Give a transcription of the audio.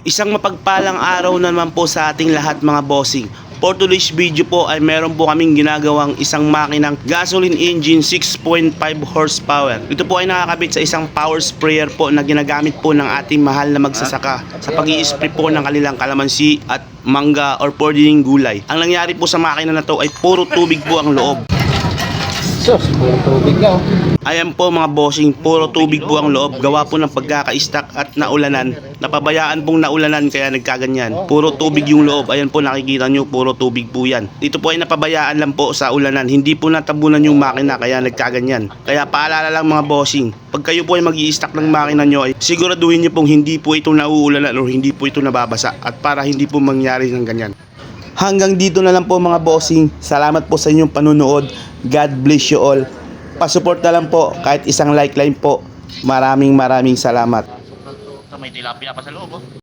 Isang mapagpalang araw na naman po sa ating lahat mga bossing. For today's video po ay meron po kaming ginagawang isang makinang gasoline engine 6.5 horsepower. Ito po ay nakakabit sa isang power sprayer po na ginagamit po ng ating mahal na magsasaka sa pag spray po ng kanilang kalamansi at mangga or pwedeng gulay. Ang nangyari po sa makina na to ay puro tubig po ang loob. Sus, puro tubig na oh. Ayan po mga bossing, puro tubig po ang loob. Gawa po ng pagkaka-stack at naulanan. Napabayaan pong naulanan kaya nagkaganyan. Puro tubig yung loob. Ayan po nakikita nyo, puro tubig po yan. Ito po ay napabayaan lang po sa ulanan. Hindi po natabunan yung makina kaya nagkaganyan. Kaya paalala lang mga bossing, pag kayo po ay mag stack ng makina nyo, ay siguraduhin nyo pong hindi po ito nauulanan o hindi po ito nababasa. At para hindi po mangyari ng ganyan. Hanggang dito na lang po mga bossing. Salamat po sa inyong panunood. God bless you all. Pasupport na lang po kahit isang like line po. Maraming maraming salamat. May tilapia pa sa loob, oh.